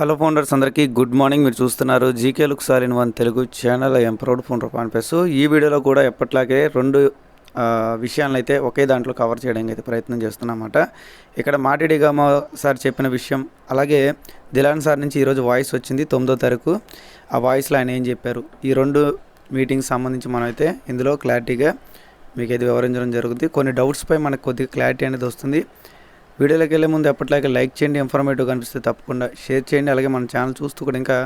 Hello founders అందరికీ good morning. మీరు చూస్తున్నారు GK look sir in one Telugu channel. I'm proud founder పాన్పేస్ ఈ వీడియోలో కూడా ఎప్పట్లాగే రెండు విషయాలను అయితే ఒకే దాంట్లో కవర్ చేయడానికి అయితే ప్రయత్నం చేస్తున్నమాట ఇక్కడ మాటిడిగామ సార్ చెప్పిన విషయం అలాగే దిలాన్ సార్ నుంచి ఈరోజు వాయిస్ వచ్చింది తొమ్మిదో తారీఖు. ఆ వాయిస్లో ఆయన ఏం చెప్పారు? ఈ రెండు మీటింగ్స్ సంబంధించి మనం అయితే ఇందులో క్లారిటీగా మీకు అయితే వివరించడం జరుగుతుంది కొన్ని డౌట్స్పై మనకు కొద్దిగా క్లారిటీ అనేది వస్తుంది. వీడియోలోకి వెళ్ళే ముందు ఎప్పటిలాగే లైక్ చేయండి ఇన్ఫర్మేటివ్ కనిపిస్తే తప్పకుండా షేర్ చేయండి. అలాగే మన ఛానల్ చూస్తూ కూడా ఇంకా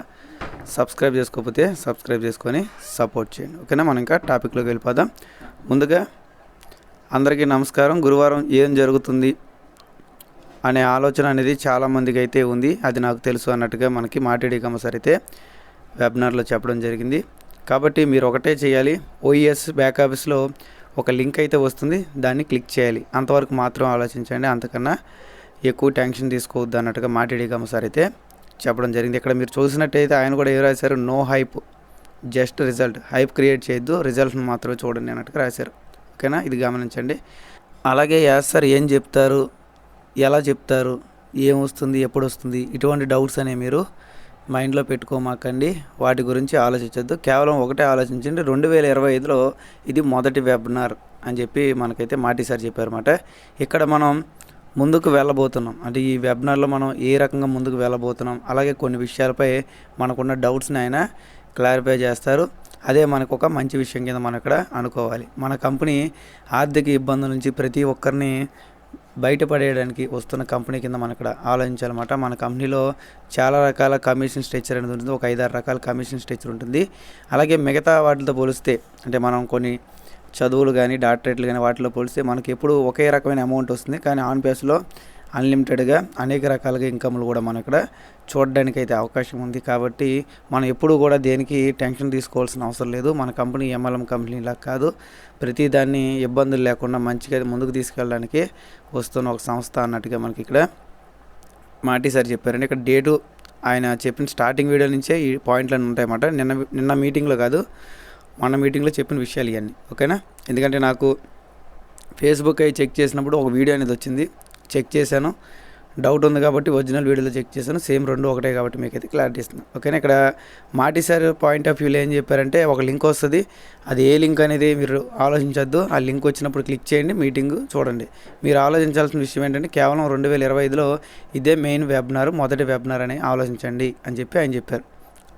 సబ్స్క్రైబ్ చేసుకోకపోతే సబ్స్క్రైబ్ చేసుకొని సపోర్ట్ చేయండి. ఓకేనా? మనం ఇంకా టాపిక్లోకి వెళ్ళిపోదాం. ముందుగా అందరికీ నమస్కారం. గురువారం ఏం జరుగుతుంది అనే ఆలోచన అనేది చాలామందికి అయితే ఉంది. అది నాకు తెలుసు అన్నట్టుగా మనకి మాట్లాడి కమసారి అయితే వెబినార్లో చెప్పడం జరిగింది. కాబట్టి మీరు ఒకటే చేయాలి. ఓఈఎస్ బ్యాక్ ఆఫీస్లో ఒక లింక్ అయితే వస్తుంది దాన్ని క్లిక్ చేయాలి. అంతవరకు మాత్రం ఆలోచించండి అంతకన్నా ఎక్కువ టెన్షన్ తీసుకోవద్దు అన్నట్టుగా మాట్లాడి సార్ అయితే. చెప్పడం జరిగింది. ఇక్కడ మీరు చూసినట్టయితే ఆయన కూడా ఏం రాశారు? No hype just result. Hype create చేయొద్దు రిజల్ట్ని మాత్రమే చూడండి అన్నట్టుగా రాశారు. ఓకేనా? ఇది గమనించండి. అలాగే యాస్ సార్ ఏం చెప్తారు? ఎలా చెప్తారు? ఏం వస్తుంది? ఎప్పుడు వస్తుంది? ఇటువంటి డౌట్స్ అనేవి మీరు మైండ్లో పెట్టుకోమాకండి. వాటి గురించి ఆలోచించద్దు. కేవలం ఒకటే ఆలోచించండి. రెండు వేల ఇరవై ఐదులో ఇది మొదటి వెబినార్ అని చెప్పి మనకైతే మాటిసారి చెప్పారన్నమాట. ఇక్కడ మనం ముందుకు వెళ్ళబోతున్నాం. అంటే ఈ వెబినార్లో మనం ఏ రకంగా ముందుకు వెళ్ళబోతున్నాం. అలాగే కొన్ని విషయాలపై మనకున్న డౌట్స్ని ఆయన క్లారిఫై చేస్తారు. అదే మనకు ఒక మంచి విషయం కింద మనం ఇక్కడ అనుకోవాలి. మన కంపెనీ ఆర్థిక ఇబ్బందుల నుంచి ప్రతి ఒక్కరిని బయటపడేయడానికి వస్తున్న కంపెనీ కింద మనం ఇక్కడ ఆలోచించాలన్నమాట. మన కంపెనీలో చాలా రకాల కమిషన్ స్ట్రక్చర్ అనేది ఉంటుంది. ఒక ఐదారు రకాల కమిషన్ స్ట్రక్చర్ ఉంటుంది. అలాగే మిగతా వాటితో పోలిస్తే అంటే మనం కొన్ని చదువులు కానీ డాక్టరేట్లు కానీ వాటిలో పోలిస్తే మనకి ఎప్పుడు ఒకే రకమైన అమౌంట్ వస్తుంది. కానీ ఆన్ పేస్లో అన్లిమిటెడ్గా అనేక రకాలుగా ఇన్కమ్లు కూడా మనం ఇక్కడ చూడడానికి అయితే అవకాశం ఉంది కాబట్టి మనం ఎప్పుడు కూడా దేనికి టెన్షన్ తీసుకోవాల్సిన అవసరం లేదు. మన కంపెనీ ఎంఎల్ఎం కంపెనీలా కాదు. ప్రతి దాన్ని ఇబ్బందులు లేకుండా మంచిగా ముందుకు తీసుకెళ్ళడానికి వస్తున్న ఒక సంస్థ అన్నట్టుగా మనకి ఇక్కడ మాటి సార్ చెప్పారండి. ఇక్కడ డేటు ఆయన చెప్పిన స్టార్టింగ్ వీడియో నుంచే ఈ పాయింట్లన్నీ ఉంటాయన్నమాట. నిన్న నిన్న మీటింగ్లో కాదు మన మీటింగ్లో చెప్పిన విషయాలు ఇవన్నీ ఓకేనా? ఎందుకంటే నాకు ఫేస్బుక్ అయి చెక్ చేసినప్పుడు ఒక వీడియో అనేది వచ్చింది. చెక్ చేశాను. డౌట్ ఉంది కాబట్టి ఒరిజినల్ వీడియోలో చెక్ చేశాను. సేమ్ రెండు ఒకటే కాబట్టి మీకు అయితే క్లారిటీ ఇస్తున్నాను ఓకేనా? ఇక్కడ మాటి సార్ పాయింట్ ఆఫ్ వ్యూలో ఏం చెప్పారంటే ఒక లింక్ వస్తుంది. అది ఏ లింక్ అనేది మీరు ఆలోచించొద్దు. ఆ లింక్ వచ్చినప్పుడు క్లిక్ చేయండి. మీటింగ్ చూడండి. మీరు ఆలోచించాల్సిన విషయం ఏంటంటే కేవలం రెండు వేల ఇరవై ఐదులో ఇదే మెయిన్ వెబినార్ మొదటి వెబినార్ అని ఆలోచించండి అని చెప్పి ఆయన చెప్పారు.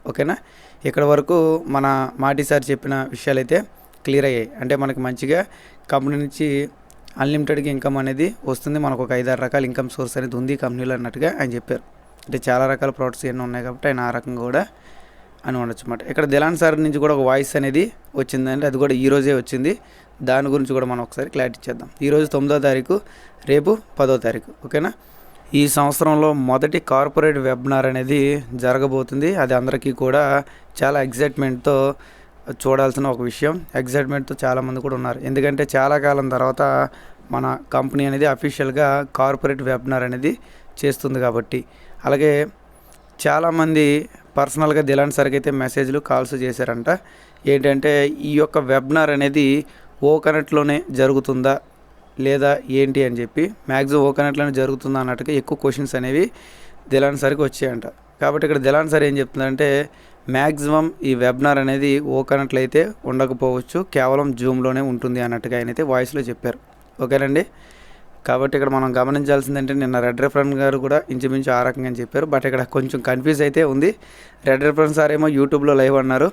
ఓకేనా? ఇక్కడ వరకు మన మాటి సార్ చెప్పిన విషయాలు అయితే క్లియర్ అయ్యాయి. అంటే మనకి మంచిగా కంపెనీ నుంచి అన్లిమిటెడ్గా ఇన్కమ్ అనేది వస్తుంది. మనకు ఒక ఐదారు రకాల ఇన్కమ్ సోర్స్ అనేది ఉంది కంపెనీలో అన్నట్టుగా ఆయన చెప్పారు. అంటే చాలా రకాల ప్రోడక్ట్స్ ఎన్నో ఉన్నాయి కాబట్టి ఆయన ఆ రకంగా కూడా అని ఉండొచ్చు అన్నమాట ఇక్కడ దిలాన్ సార్ నుంచి కూడా ఒక వాయిస్ అనేది వచ్చిందంటే అది కూడా ఈరోజే వచ్చింది. దాని గురించి కూడా మనం ఒకసారి క్లారిటీ చేద్దాం. ఈరోజు తొమ్మిదో తారీఖు రేపు పదో తారీఖు. ఓకేనా? ఈ సంవత్సరంలో మొదటి కార్పొరేట్ వెబినార్ అనేది జరగబోతుంది. అది అందరికీ కూడా చాలా ఎగ్జైట్మెంట్తో చూడాల్సిన ఒక విషయం. ఎగ్జైట్మెంట్తో చాలామంది కూడా ఉన్నారు. ఎందుకంటే చాలా కాలం తర్వాత మన కంపెనీ అనేది అఫీషియల్గా కార్పొరేట్ వెబినార్ అనేది చేస్తుంది కాబట్టి. అలాగే చాలామంది పర్సనల్గా దిలాన్ సరికి అయితే మెసేజ్లు కాల్స్ చేశారంట. ఏంటంటే ఈ యొక్క వెబినార్ అనేది ఓ కనెక్ట్లోనే జరుగుతుందా? లేదా ఏంటి అని చెప్పి. మ్యాక్సిమం ఓ కనెక్ట్లోనే జరుగుతుందా అన్నట్టుగా ఎక్కువ క్వశ్చన్స్ అనేవి దిలాన్ సరికి వచ్చాయంట. కాబట్టి ఇక్కడ దిలాన్ సార్ ఏం చెప్తుందంటే మ్యాక్సిమం ఈ వెబినార్ అనేది ఓకనట్లయితే ఉండకపోవచ్చు. కేవలం జూమ్లోనే ఉంటుంది అన్నట్టుగా ఆయన అయితే వాయిస్లో చెప్పారు. ఓకేనండి? కాబట్టి ఇక్కడ మనం గమనించాల్సింది అంటే నిన్న రెడ్ రెఫరెన్స్ గారు కూడా ఇంచుమించు ఆ రకంగా అని చెప్పారు. బట్ ఇక్కడ కొంచెం కన్ఫ్యూజ్ అయితే ఉంది. రెడ్ రెఫరెన్స్ సార్ ఏమో యూట్యూబ్లో లైవ్ అన్నారు.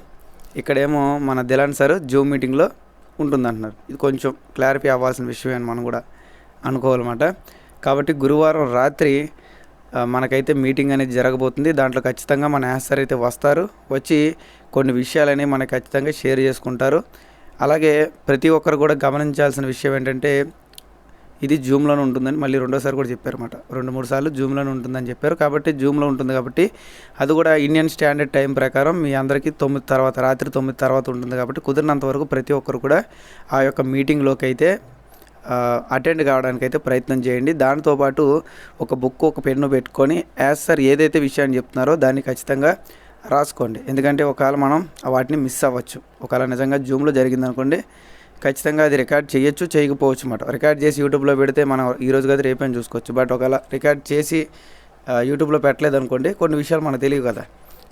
ఇక్కడేమో మన దిలాన్ సార్ జూమ్ మీటింగ్లో ఉంటుందంటున్నారు. ఇది కొంచెం క్లారిఫై అవ్వాల్సిన విషయం అని మనం కూడా అనుకోవాలన్నమాట. కాబట్టి గురువారం రాత్రి మనకైతే మీటింగ్ అనేది జరగబోతుంది. దాంట్లో ఖచ్చితంగా మన యాసర్ అయితే వస్తారు. వచ్చి కొన్ని విషయాలని మన ఖచ్చితంగా షేర్ చేసుకుంటారు. అలాగే ప్రతి ఒక్కరు కూడా గమనించాల్సిన విషయం ఏంటంటే ఇది జూమ్లోనే ఉంటుందని మళ్ళీ రెండోసారి కూడా చెప్పారు అనమాట రెండు మూడు సార్లు జూమ్లోనే ఉంటుందని చెప్పారు. కాబట్టి జూమ్లో ఉంటుంది కాబట్టి అది కూడా ఇండియన్ స్టాండర్డ్ టైం ప్రకారం మీ అందరికీ తొమ్మిది తర్వాత రాత్రి తొమ్మిది తర్వాత ఉంటుంది కాబట్టి కుదిరినంత వరకు ప్రతి ఒక్కరు కూడా ఆ యొక్క మీటింగ్లోకి అయితే అటెండ్ కావడానికి అయితే ప్రయత్నం చేయండి. దాంతోపాటు ఒక బుక్ ఒక పెన్ను పెట్టుకొని యాజ్ సార్ ఏదైతే విషయాన్ని చెప్తున్నారో దాన్ని ఖచ్చితంగా రాసుకోండి. ఎందుకంటే ఒకవేళ మనం వాటిని మిస్ అవ్వచ్చు. ఒకవేళ నిజంగా జూమ్లో జరిగిందనుకోండి ఖచ్చితంగా అది రికార్డ్ చేయొచ్చు చేయకపోవచ్చు అన్నమాట. రికార్డ్ చేసి యూట్యూబ్లో పెడితే మనం ఈ కదా రేపని చూసుకోవచ్చు. బట్ ఒకవేళ రికార్డ్ చేసి యూట్యూబ్లో పెట్టలేదు అనుకోండి కొన్ని విషయాలు మనకు తెలియదు కదా.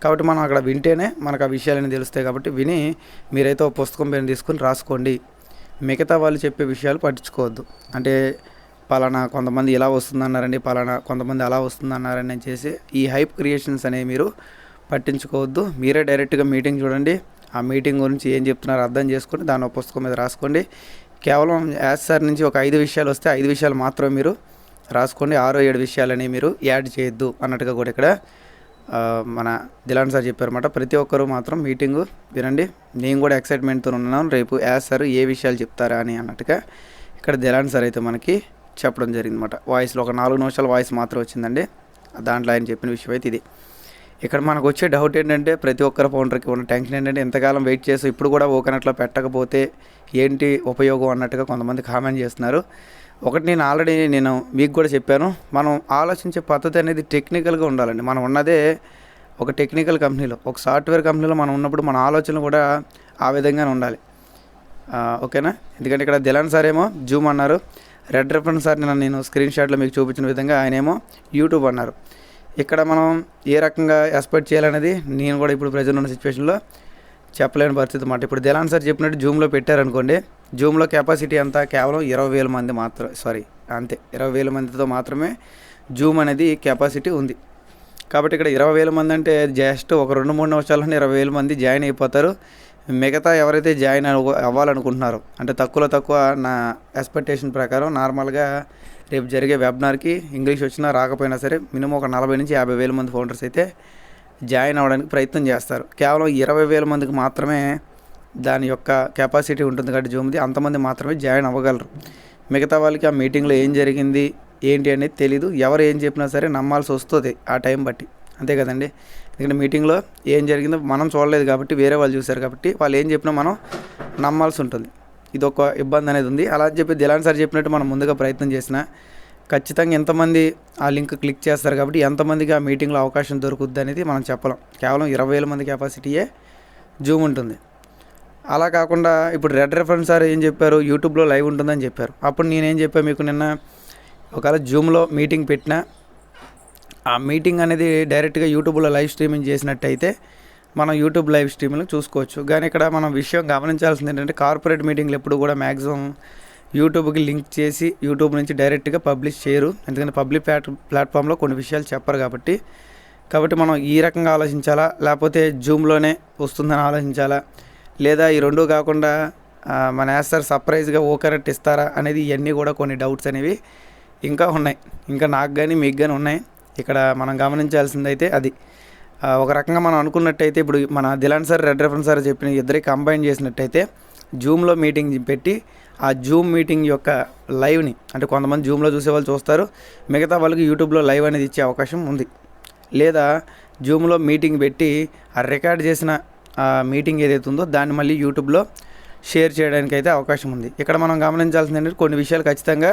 కాబట్టి మనం అక్కడ వింటేనే మనకు ఆ విషయాలని తెలుస్తాయి కాబట్టి విని మీరైతే ఒక పుస్తకం పేరు తీసుకుని రాసుకోండి. మిగతా వాళ్ళు చెప్పే విషయాలు పట్టించుకోవద్దు. అంటే పలానా కొంతమంది ఇలా వస్తుందన్నారండి పలానా కొంతమంది అలా వస్తుందన్నారని అని చేసి ఈ హైప్ క్రియేషన్స్ అనేవి మీరు పట్టించుకోవద్దు. మీరే డైరెక్ట్గా మీటింగ్ చూడండి. ఆ మీటింగ్ గురించి ఏం చెప్తున్నారో అర్థం చేసుకొని దాని ఒక పుస్తకం మీద రాసుకోండి. కేవలం యాజ్ సార్ నుంచి ఒక ఐదు విషయాలు వస్తే ఐదు విషయాలు మాత్రమే మీరు రాసుకోండి. ఆరో ఏడు విషయాలని మీరు యాడ్ చేయొద్దు అన్నట్టుగా కూడా ఇక్కడ మన దిలాన్ సార్ చెప్పారన్నమాట ప్రతి ఒక్కరూ మాత్రం మీటింగు వినండి. నేను కూడా ఎక్సైట్మెంట్తో ఉన్నాను. రేపు యాజ్ సార్ ఏ విషయాలు చెప్తారా అని అన్నట్టుగా ఇక్కడ దిలాన్ సార్ అయితే మనకి చెప్పడం జరిగిందన్నమాట. వాయిస్లో ఒక నాలుగు నిమిషాల వాయిస్ మాత్రం వచ్చిందండి. దాంట్లో ఆయన చెప్పిన విషయం అయితే ఇది. ఇక్కడ మనకు వచ్చే డౌట్ ఏంటంటే ప్రతి ఒక్కరి ఫౌండర్కి ఉన్న టెన్షన్ ఏంటంటే ఎంతకాలం వెయిట్ చేసి ఇప్పుడు కూడా ఓకనట్లో పెట్టకపోతే ఏంటి ఉపయోగం అన్నట్టుగా కొంతమంది కామెంట్ చేస్తున్నారు. ఒకటి నేను ఆల్రెడీ నేను మీకు కూడా చెప్పాను. మనం ఆలోచించే పద్ధతి అనేది టెక్నికల్గా ఉండాలండి. మనం ఉన్నదే ఒక టెక్నికల్ కంపెనీలో ఒక సాఫ్ట్వేర్ కంపెనీలో మనం ఉన్నప్పుడు మన ఆలోచనలు కూడా ఆ విధంగానే ఉండాలి. ఓకేనా? ఎందుకంటే ఇక్కడ దిలాన్ సార్ ఏమో జూమ్ అన్నారు. రెడ్ రెఫరెన్స్ సార్ నిన్న నేను స్క్రీన్ షాట్లో మీకు చూపించిన విధంగా ఆయన ఏమో యూట్యూబ్ అన్నారు. ఇక్కడ మనం ఏ రకంగా ఎక్స్పెక్ట్ చేయాలనేది నేను కూడా ఇప్పుడు ప్రజెంట్ ఉన్న సిచ్యువేషన్లో చెప్పలేని పరిస్థితి అన్నమాట. ఇప్పుడు దిలాన్ సార్ చెప్పినట్టు జూమ్లో పెట్టారనుకోండి జూమ్లో కెపాసిటీ అంతా కేవలం ఇరవై వేల మంది మాత్రం సారీ అంతే ఇరవై వేల మందితో మాత్రమే జూమ్ అనేది కెపాసిటీ ఉంది. కాబట్టి ఇక్కడ ఇరవై వేల మంది అంటే జస్ట్ ఒక రెండు మూడు నిమిషాల్లోనే ఇరవై వేల మంది జాయిన్ అయిపోతారు. మిగతా ఎవరైతే జాయిన్ అవ్వ అవ్వాలనుకుంటున్నారో అంటే తక్కువలో తక్కువ నా ఎక్స్పెక్టేషన్ ప్రకారం నార్మల్గా రేపు జరిగే వెబినార్కి ఇంగ్లీష్ వచ్చినా రాకపోయినా సరే మినిమం ఒక నలభై నుంచి యాభై వేల మంది ఫౌండర్స్ అయితే జాయిన్ అవ్వడానికి ప్రయత్నం చేస్తారు. కేవలం ఇరవై వేల మందికి మాత్రమే దాని యొక్క కెపాసిటీ ఉంటుంది కాబట్టి జూమ్ది అంతమంది మాత్రమే జాయిన్ అవ్వగలరు. మిగతా వాళ్ళకి ఆ మీటింగ్లో ఏం జరిగింది ఏంటి అనేది తెలీదు. ఎవరు ఏం చెప్పినా సరే నమ్మాల్సి వస్తుంది ఆ టైం బట్టి. అంతే కదండి? ఎందుకంటే మీటింగ్లో ఏం జరిగిందో మనం చూడలేదు కాబట్టి వేరే వాళ్ళు చూశారు కాబట్టి వాళ్ళు ఏం చెప్పినా మనం నమ్మాల్సి ఉంటుంది. ఇది ఒక ఇబ్బంది అనేది ఉంది. అలా చెప్పి దిలాన్ సార్ చెప్పినట్టు మనం ముందుగా ప్రయత్నం చేసినా ఖచ్చితంగా ఎంతమంది ఆ లింక్ క్లిక్ చేస్తారు కాబట్టి ఎంతమందికి ఆ మీటింగ్లో అవకాశం దొరుకుద్ది అనేది మనం చెప్పలేం. కేవలం ఇరవై వేల మంది కెపాసిటీయే జూమ్ ఉంటుంది. అలా కాకుండా ఇప్పుడు రెడ్ రెఫరెన్స్ సార్ ఏం చెప్పారు? యూట్యూబ్లో లైవ్ ఉంటుందని చెప్పారు. అప్పుడు నేనేం చెప్పాను మీకు నిన్న? ఒకవేళ జూమ్లో మీటింగ్ పెట్టినా ఆ మీటింగ్ అనేది డైరెక్ట్గా యూట్యూబ్లో లైవ్ స్ట్రీమింగ్ చేసినట్టయితే మనం యూట్యూబ్ లైవ్ స్ట్రీమింగ్ చూసుకోవచ్చు. కానీ ఇక్కడ మనం విషయం గమనించాల్సింది ఏంటంటే కార్పొరేట్ మీటింగ్లు ఎప్పుడు కూడా మ్యాక్సిమం యూట్యూబ్కి లింక్ చేసి యూట్యూబ్ నుంచి డైరెక్ట్గా పబ్లిష్ చేయరు. ఎందుకంటే పబ్లిక్ ప్లాట్ ప్లాట్ఫామ్లో కొన్ని విషయాలు చెప్పరు కాబట్టి. కాబట్టి మనం ఈ రకంగా ఆలోచించాలా? లేకపోతే జూమ్లోనే వస్తుందని ఆలోచించాలా? లేదా ఈ రెండు కాకుండా మన యాస్తారు సర్ప్రైజ్గా ఓ కరెక్ట్ ఇస్తారా అనేది ఇవన్నీ కూడా కొన్ని డౌట్స్ అనేవి ఇంకా ఉన్నాయి. ఇంకా నాకు కానీ మీకు కానీ ఉన్నాయి. ఇక్కడ మనం గమనించాల్సింది అయితే అది ఒక రకంగా మనం అనుకున్నట్టయితే ఇప్పుడు మన Dilan sir red reference sir చెప్పిన ఇద్దరికి కంబైన్ చేసినట్టయితే జూమ్లో మీటింగ్ పెట్టి ఆ జూమ్ మీటింగ్ యొక్క లైవ్ని అంటే కొంతమంది జూమ్లో చూసే వాళ్ళు చూస్తారు. మిగతా వాళ్ళకి యూట్యూబ్లో లైవ్ అనేది ఇచ్చే అవకాశం ఉంది. లేదా జూమ్లో మీటింగ్ పెట్టి ఆ రికార్డ్ చేసిన మీటింగ్ ఏదైతే ఉందో దాన్ని మళ్ళీ యూట్యూబ్లో షేర్ చేయడానికి అయితే అవకాశం ఉంది. ఇక్కడ మనం గమనించాల్సింది ఏంటంటే కొన్ని విషయాలు ఖచ్చితంగా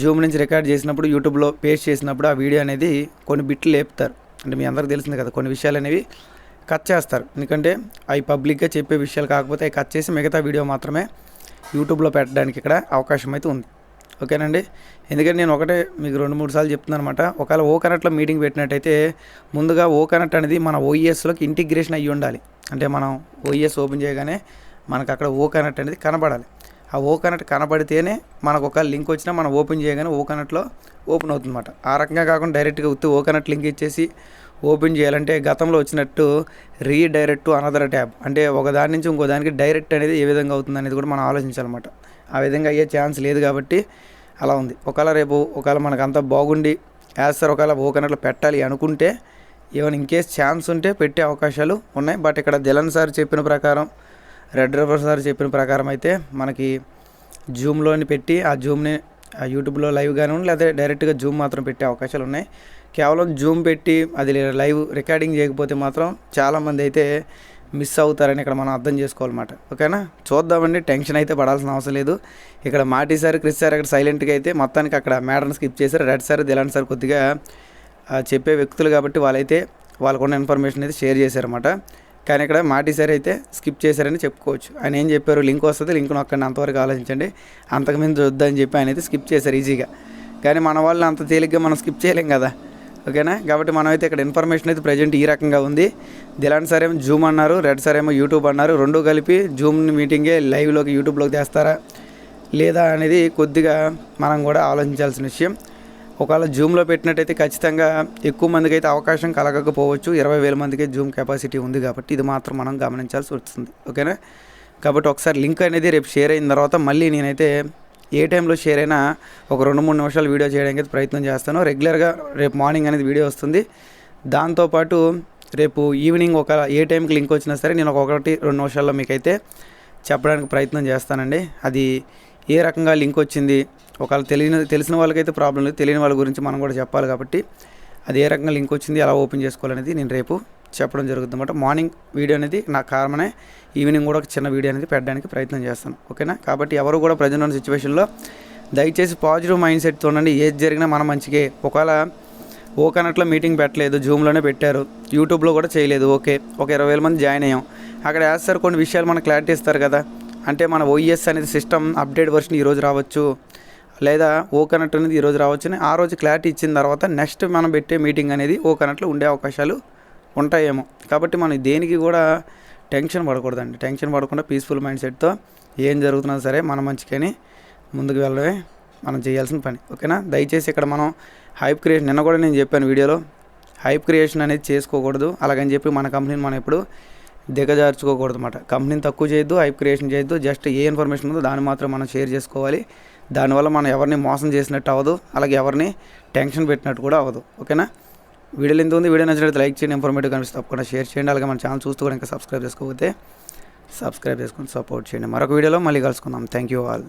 జూమ్ నుంచి రికార్డ్ చేసినప్పుడు యూట్యూబ్లో పేస్ట్ చేసినప్పుడు ఆ వీడియో అనేది కొన్ని బిట్లు లేపుతారు. అంటే మీ అందరికి తెలిసింది కదా కొన్ని విషయాలు అనేవి కట్ చేస్తారు. ఎందుకంటే అవి పబ్లిక్గా చెప్పే విషయాలు కాకపోతే అవి కట్ చేసి మిగతా వీడియో మాత్రమే యూట్యూబ్లో పెట్టడానికి ఇక్కడ అవకాశం అయితే ఉంది. ఓకేనండి? ఎందుకంటే నేను ఒకటే మీకు రెండు మూడు సార్లు చెప్తున్నాను అనమాట ఒకవేళ ఓ కనెక్ట్లో మీటింగ్ పెట్టినట్టయితే ముందుగా ఓ కనెక్ట్ అనేది మన ఓఈఎస్లోకి ఇంటిగ్రేషన్ అయ్యి ఉండాలి. అంటే మనం ఓఈఎస్ ఓపెన్ చేయగానే మనకు అక్కడ ఓ కనెక్ట్ అనేది కనబడాలి. ఆ ఓ కనెక్ట్ కనబడితేనే మనకు ఒక లింక్ వచ్చినా మనం ఓపెన్ చేయగానే ఓ కనెక్ట్లో ఓపెన్ అవుతుందన్నమాట. ఆ రకంగా కాకుండా డైరెక్ట్గా ఉత్తి ఓ కనెక్ట్ లింక్ ఇచ్చేసి ఓపెన్ చేయాలంటే గతంలో వచ్చినట్టు రీడైరెక్ట్ టు అనదర్ ట్యాబ్. అంటే ఒక దాని నుంచి ఇంకో దానికి డైరెక్ట్ అనేది ఏ విధంగా అవుతుంది అనేది కూడా మనం ఆలోచించాలన్నమాట. ఆ విధంగా అయ్యే ఛాన్స్ లేదు కాబట్టి అలా ఉంది. ఒకవేళ రేపు ఒకవేళ మనకు అంతా బాగుండి యాజ్ సార్ ఒకవేళ ఓ పెట్టాలి అనుకుంటే ఏమైనా ఇన్కేస్ ఛాన్స్ ఉంటే పెట్టే అవకాశాలు ఉన్నాయి. బట్ ఇక్కడ దిలన్ సార్ చెప్పిన ప్రకారం రెడ్ రివర్ సార్ చెప్పిన ప్రకారం అయితే మనకి జూమ్లోని పెట్టి ఆ జూమ్ని ఆ యూట్యూబ్లో లైవ్ కానీ లేదా డైరెక్ట్గా జూమ్ మాత్రం పెట్టే అవకాశాలు ఉన్నాయి. కేవలం జూమ్ పెట్టి అది లైవ్ రికార్డింగ్ చేయకపోతే మాత్రం చాలామంది అయితే మిస్ అవుతారని ఇక్కడ మనం అర్థం చేసుకోవాలన్నమాట. ఓకేనా? చూద్దామండి టెన్షన్ అయితే పడాల్సిన అవసరం లేదు. ఇక్కడ మాటి సార్ క్రిస్ సార్ అక్కడ సైలెంట్గా అయితే మొత్తానికి అక్కడ మ్యాటర్ని స్కిప్ చేశారు. రెడ్ సార్ దిలాన్ సార్ కొద్దిగా చెప్పే వ్యక్తులు కాబట్టి వాళ్ళైతే వాళ్ళకున్న ఇన్ఫర్మేషన్ అయితే షేర్ చేశారన్నమాట. కానీ ఇక్కడ మాటి సార్ అయితే స్కిప్ చేశారని చెప్పుకోవచ్చు. ఆయన ఏం చెప్పారు? లింక్ వస్తుంది లింక్ నొక్కండి అంతవరకు ఆలోచించండి. అంతకుమించి వద్దని చెప్పి ఆయన అయితే స్కిప్ చేశారు ఈజీగా. కానీ మన వాళ్ళని అంత తేలిగ్గా మనం స్కిప్ చేయలేం కదా. ఓకేనా? కాబట్టి మనమైతే ఇక్కడ ఇన్ఫర్మేషన్ అయితే ప్రజెంట్ ఈ రకంగా ఉంది. దిలాన్ సార్ ఏమో జూమ్ అన్నారు రెడ్ సార్ ఏమో యూట్యూబ్ అన్నారు. రెండు కలిపి జూమ్ మీటింగే లైవ్లోకి యూట్యూబ్లోకి తెస్తారా లేదా అనేది కొద్దిగా మనం కూడా ఆలోచించాల్సిన విషయం. ఒకవేళ జూమ్లో పెట్టినట్టయితే ఖచ్చితంగా ఎక్కువ మందికి అయితే అవకాశం కలగకపోవచ్చు. ఇరవై వేల మందికి జూమ్ కెపాసిటీ ఉంది కాబట్టి ఇది మాత్రం మనం గమనించాల్సి వస్తుంది. ఓకేనా? కాబట్టి ఒకసారి లింక్ అనేది రేపు షేర్ అయిన తర్వాత మళ్ళీ నేనైతే ఏ టైంలో షేర్ అయినా ఒక రెండు మూడు నిమిషాలు వీడియో చేయడానికి ప్రయత్నం చేస్తాను. రెగ్యులర్గా రేపు మార్నింగ్ అనేది వీడియో వస్తుంది. దాంతోపాటు రేపు ఈవినింగ్ ఒక ఏ టైంకి లింక్ వచ్చినా సరే నేను ఒకటి రెండు నిమిషాల్లో మీకైతే చెప్పడానికి ప్రయత్నం చేస్తానండి. అది ఏ రకంగా లింక్ వచ్చింది ఒకవేళ తెలియని తెలిసిన వాళ్ళకైతే ప్రాబ్లం లేదు. తెలియని వాళ్ళ గురించి మనం కూడా చెప్పాలి కాబట్టి అది ఏ రకంగా లింక్ వచ్చింది ఎలా ఓపెన్ చేసుకోవాలనేది నేను రేపు చెప్పడం జరుగుతుంది అనమాట మార్నింగ్ వీడియో అనేది నా కారణమే ఈవినింగ్ కూడా ఒక చిన్న వీడియో అనేది పెట్టడానికి ప్రయత్నం చేస్తాను. ఓకేనా? కాబట్టి ఎవరు కూడా ప్రజెంట్ ఉన్న సిచ్యువేషన్లో దయచేసి పాజిటివ్ మైండ్ సెట్తో ఉండండి. ఏది జరిగినా మన మంచికే. ఒకవేళ ఓకనట్లో మీటింగ్ పెట్టలేదు జూమ్లోనే పెట్టారు యూట్యూబ్లో కూడా చేయలేదు ఓకే. ఒక ఇరవై వేల మంది జాయిన్ అయ్యాం. అక్కడ వేస్తారు కొన్ని విషయాలు మనకు క్లారిటీ ఇస్తారు కదా. అంటే మన ఓఈఎస్ అనేది సిస్టమ్ అప్డేట్ వర్షన్ ఈరోజు రావచ్చు లేదా ఓకనట్ అనేది ఈరోజు రావచ్చు అని ఆ రోజు క్లారిటీ ఇచ్చిన తర్వాత నెక్స్ట్ మనం పెట్టే మీటింగ్ అనేది ఓకనట్లు ఉండే అవకాశాలు ఉంటాయేమో. కాబట్టి మనం దేనికి కూడా టెన్షన్ పడకూడదండి. టెన్షన్ పడకుండా పీస్ఫుల్ మైండ్ సెట్తో ఏం జరుగుతున్నా సరే మన మంచికని ముందుకు వెళ్ళడమే మనం చేయాల్సిన పని. ఓకేనా? దయచేసి ఇక్కడ మనం హైప్ క్రియేషన్ నిన్న కూడా నేను చెప్పాను వీడియోలో హైప్ క్రియేషన్ అనేది చేసుకోకూడదు. అలాగని చెప్పి మన కంపెనీని మనం ఎప్పుడు దిగజార్చుకోకూడదు అనమాట కంపెనీని తక్కువ చేయొద్దు హైప్ క్రియేషన్ చేయొద్దు. జస్ట్ ఏ ఇన్ఫర్మేషన్ ఉందో దాన్ని మాత్రం మనం షేర్ చేసుకోవాలి. దానివల్ల మనం ఎవరిని మోసం చేసినట్టు అవ్వదు. అలాగే ఎవరిని టెన్షన్ పెట్టినట్టు కూడా అవ్వదు. ఓకేనా? వీడియోలు ఎంత ఉంది వీడియో నచ్చినట్టు లైక్ చేయండి ఇన్ఫర్మేటివ్ కనిపిస్తే తప్పకుండా షేర్ చేయండి. అలాగే మన ఛానల్ చూస్తూ కూడా ఇంకా సబ్స్క్రైబ్ చేసుకోకపోతే సబ్స్క్రైబ్ చేసుకొని సపోర్ట్ చేయండి. మరొక వీడియోలో మళ్ళీ కలుసుకుందాం. Thank you all